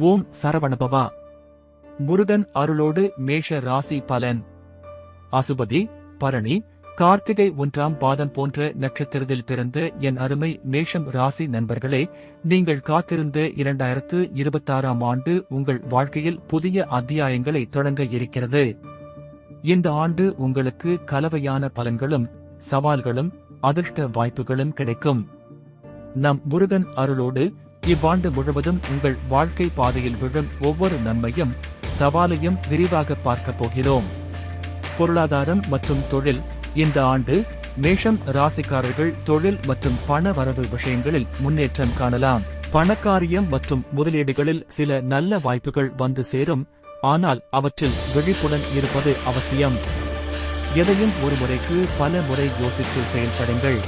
ஓம் சரவணபவா. முருகன் அருளோடு மேஷ ராசி பலன். அசுபதி பரணி கார்த்திகை ஒன்றாம் பாதம் போன்ற நட்சத்திரத்தில் பிறந்த என் அருமை மேஷம் ராசி நண்பர்களே நீங்கள் காத்திருந்த இரண்டாயிரத்து இருபத்தாறாம் ஆண்டு உங்கள் வாழ்க்கையில் புதிய அத்தியாயங்களை தொடங்க இருக்கிறது. இந்த ஆண்டு உங்களுக்கு கலவையான பலன்களும் சவால்களும் அதிர்ஷ்ட வாய்ப்புகளும் கிடைக்கும். நம் முருகன் அருளோடு இவ்வாண்டு முழுவதும் உங்கள் வாழ்க்கை பாதையில் விழும் ஒவ்வொரு நன்மையும் சவாலையும் விரிவாக பார்க்கப் போகிறோம். பொருளாதாரம் மற்றும் தொழில். இந்த ஆண்டு மேஷம் ராசிக்காரர்கள் தொழில் மற்றும் பண வரவு விஷயங்களில் முன்னேற்றம் காணலாம். பணக்காரியம் மற்றும் முதலீடுகளில் சில நல்ல வாய்ப்புகள் வந்து சேரும். ஆனால் அவற்றில் விழிப்புடன் இருப்பது அவசியம். எதையும் ஒரு முறைக்கு பல முறை யோசித்து செயல்படுங்கள்.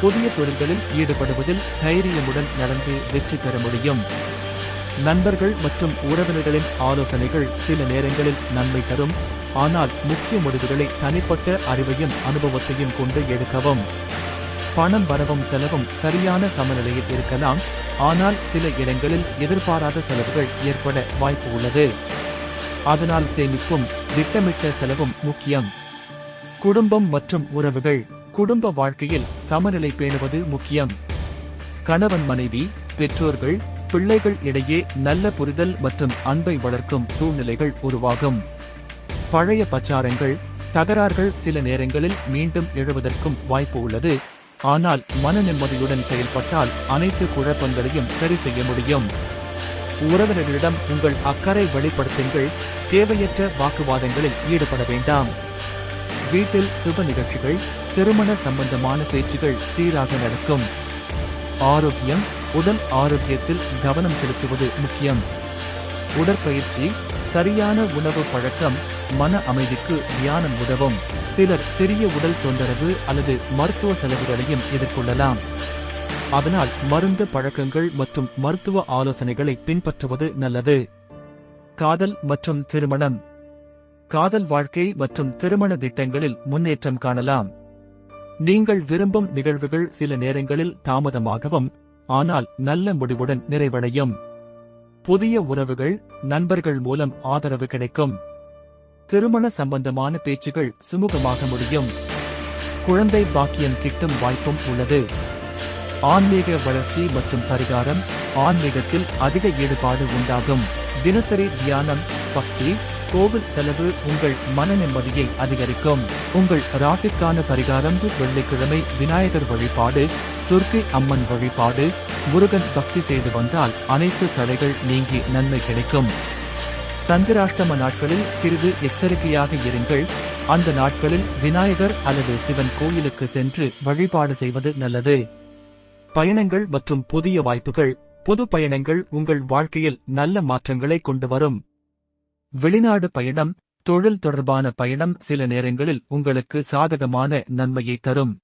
புதிய தொழில்களில் ஈடுபடுவதில் தைரியமுடன் நடந்து வெற்றி பெற முடியும். நண்பர்கள் மற்றும் உறவினர்களின் ஆலோசனைகள் சில நேரங்களில் நன்மை தரும். ஆனால் முக்கிய முடிவுகளை தனிப்பட்ட அறிவையும் அனுபவத்தையும் கொண்டு எடுக்கவும். பணம் வரவும் செலவும் சரியான சமநிலையில் இருக்கலாம். ஆனால் சில இடங்களில் எதிர்பாராத செலவுகள் ஏற்பட வாய்ப்பு உள்ளது. அதனால் சேமிப்பும் திட்டமிட்ட செலவும் முக்கியம். குடும்பம் மற்றும் உறவுகள் குடும்ப வாழ்க்கையில் சமநிலை பேணுவது முக்கியம். கணவன் மனைவி பெற்றோர்கள் பிள்ளைகள் இடையே நல்ல புரிதல் மற்றும் அன்பை வளர்க்கும் சூழ்நிலைகள் உருவாகும். பழைய பச்சாரங்கள் தகராறுகள் சில நேரங்களில் மீண்டும் எழுவதற்கும் வாய்ப்பு உள்ளது. ஆனால் மன நிம்மதியுடன் செயல்பட்டால் அனைத்து குழப்பங்களையும் சரி செய்ய முடியும். உறவினர்களிடம் உங்கள் அக்கறை வெளிப்படுத்துங்கள் தேவையற்ற வாக்குவாதங்களில் ஈடுபட வேண்டாம். வீட்டில் சுப நிகழ்ச்சிகள் திருமண சம்பந்தமான பேச்சுகள் சீராக நடக்கும். ஆரோக்கியம் உடல் ஆரோக்கியத்தில் கவனம் செலுத்துவது முக்கியம். உடற்பயிற்சி சரியான உணவு பழக்கம் மன அமைதிக்கு தியானம் உதவும். சிலர் சிறிய உடல் தொந்தரவு அல்லது மருத்துவ செலவுகளையும் எதிர்கொள்ளலாம். அதனால் மருந்து பழக்கங்கள் மற்றும் மருத்துவ ஆலோசனைகளை பின்பற்றுவது நல்லது. காதல் மற்றும் திருமணம். காதல் வாழ்க்கை மற்றும் திருமண திட்டங்களில் முன்னேற்றம் காணலாம். நீங்கள் விரும்பும் நிகழ்வுகள் சில நேரங்களில் தாமதமாகவும் ஆனால் நல்ல முடிவுடன் நிறைவடையும். புதிய உறவுகள் நண்பர்கள் மூலம் ஆதரவு கிடைக்கும். திருமண சம்பந்தமான பேச்சுகள் சுமூகமாக முடியும். குழந்தை பாக்கியம் கிட்டும் வாய்ப்பும் உள்ளது. ஆன்மீக வளர்ச்சி மற்றும் பரிகாரம் ஆன்மீகத்தில் அதிக ஈடுபாடு உண்டாகும். தினசரி தியானம் பக்தி கோவில் செலவு உங்கள் மன நிம்மதியை அதிகரிக்கும். உங்கள் ராசிக்கான பரிகாரம் வெள்ளிக்கிழமை விநாயகர் வழிபாடு துர்க்கை அம்மன் வழிபாடு முருகன் பக்தி செய்து வந்தால் அனைத்து தடைகள் நீங்கி நன்மை கிடைக்கும். சந்திராஷ்டம நாட்களில் சிறிது எச்சரிக்கையாக இருங்கள். அந்த நாட்களில் விநாயகர் அல்லது சிவன் கோயிலுக்கு சென்று வழிபாடு செய்வது நல்லது. பயணங்கள் மற்றும் புதிய வாய்ப்புகள் பொது பயணங்கள் உங்கள் வாழ்க்கையில் நல்ல மாற்றங்களை கொண்டு வரும். வெளிநாடு பயணம் தொழில் தொடர்பான பயணம் சில நேரங்களில் உங்களுக்கு சாதகமான நன்மையை தரும்.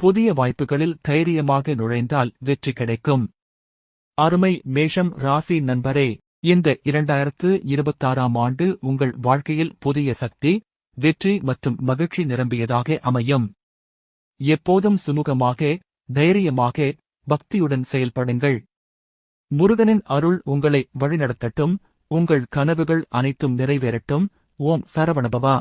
புதிய வாய்ப்புகளில் தைரியமாக நுழைந்தால் வெற்றி கிடைக்கும். அருமை மேஷம் ராசி நண்பரே இந்த இரண்டாயிரத்து இருபத்தாறாம் ஆண்டு உங்கள் வாழ்க்கையில் புதிய சக்தி வெற்றி மற்றும் மகிழ்ச்சி நிரம்பியதாக அமையும். எப்போதும் சுமூகமாக தைரியமாக பக்தியுடன் செயல்படுங்கள். முருகனின் அருள் உங்களை வழிநடத்தட்டும். உங்கள் கனவுகள் அனைத்தும் நிறைவேறட்டும். ஓம் சரவணபவா.